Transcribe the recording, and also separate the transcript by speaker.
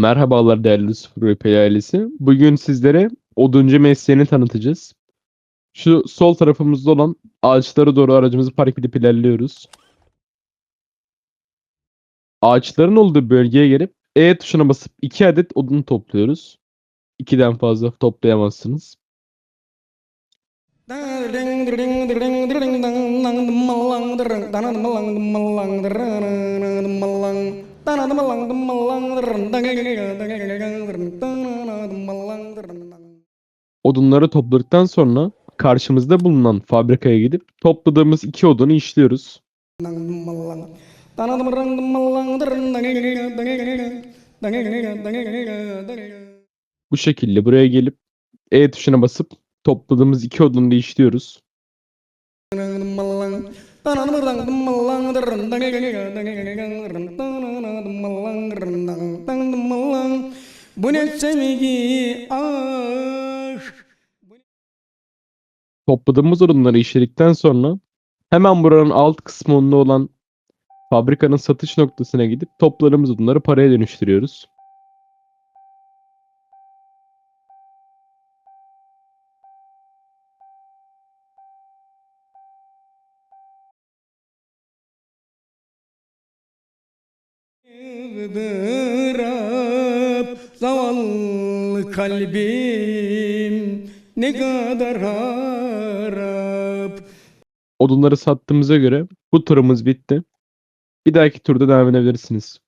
Speaker 1: Merhabalar değerli Sıfır VP ailesi. Bugün sizlere oduncu mesleğini tanıtacağız. Şu sol tarafımızda olan ağaçlara doğru aracımızı park edip ilerliyoruz. Ağaçların olduğu bölgeye gelip E tuşuna basıp 2 adet odun topluyoruz. 2'den fazla toplayamazsınız. Odunları topladıktan sonra karşımızda bulunan fabrikaya gidip topladığımız iki odunu işliyoruz. Bu şekilde buraya gelip E tuşuna basıp topladığımız iki odunu da işliyoruz.
Speaker 2: Bu ne sevgi aşk
Speaker 1: Topladığımız odunları işledikten sonra hemen buranın alt kısmında olan fabrikanın satış noktasına gidip topladığımız odunları paraya dönüştürüyoruz.
Speaker 2: Izdırap Zavallı kalbim ne kadar harap
Speaker 1: Odunları sattığımıza göre bu turumuz bitti. Bir dahaki turda devam edebilirsiniz.